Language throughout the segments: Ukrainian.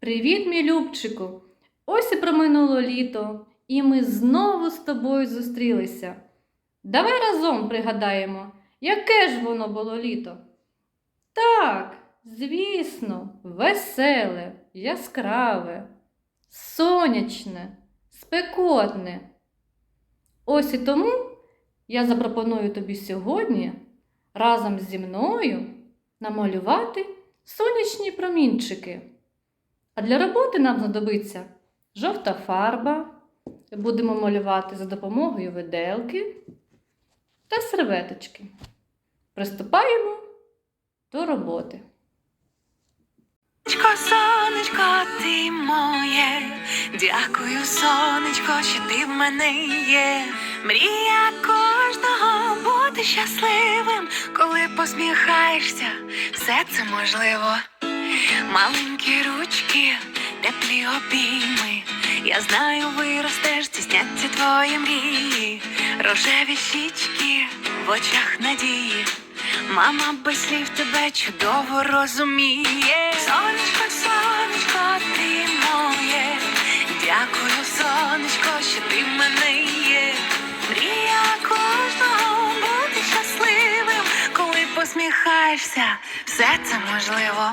Привіт, мій Любчику! Ось і проминуло літо, і ми знову з тобою зустрілися. Давай разом пригадаємо, яке ж воно було літо. Так, звісно, веселе, яскраве, сонячне, спекотне. Ось і тому я запропоную тобі сьогодні разом зі мною намалювати сонячні промінчики. А для роботи нам знадобиться жовта фарба. Будемо малювати за допомогою виделки та серветочки. Приступаємо до роботи. Сонечко, сонечко, ти моє. Дякую, сонечко, що ти в мене є. Мрія кожного бути щасливим, коли посміхаєшся, все це можливо. Маленькі ручки, теплі обійми. Я знаю, виростеш, стісняться твої мрії, рожеві щічки в очах надії. Мама без слів тебе чудово розуміє. Сонечко, сонечко, ти моє. Дякую, сонечко, що ти в мене є. Мрія кожного бути щасливим, коли посміхаєшся, все це можливо.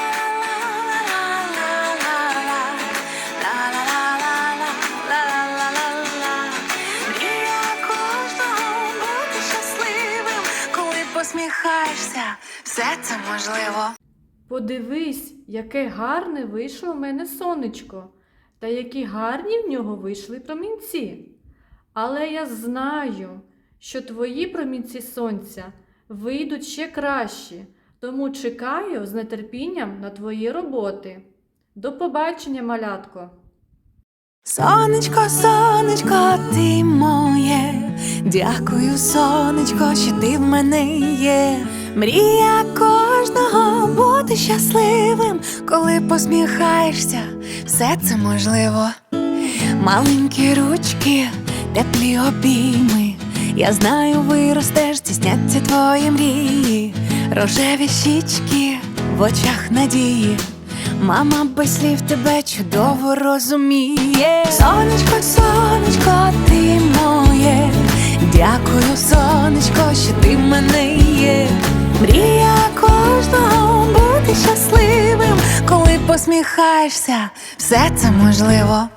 Коли посміхаєшся, все це можливо. Подивись, яке гарне вийшло в мене сонечко, та які гарні в нього вийшли промінці. Але я знаю, що твої промінці сонця вийдуть ще кращі, тому чекаю з нетерпінням на твої роботи. До побачення, малятко! Сонечко, сонечко, ти моє. Дякую, сонечко, що ти в мене є. Мрія кожного бути щасливим, коли посміхаєшся, все це можливо. Маленькі ручки, теплі обійми. Я знаю, виростеш, стісняться твої мрії, рожеві щічки в очах надії. Мама без слів тебе чудово розуміє. Сонечко, сонечко, ти моє. Мене є. Мрія кожного бути щасливим, коли посміхаєшся, все це можливо.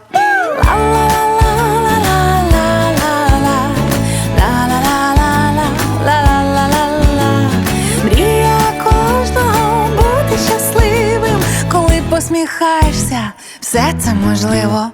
Мрія кожного бути щасливим, коли посміхаєшся, все це можливо.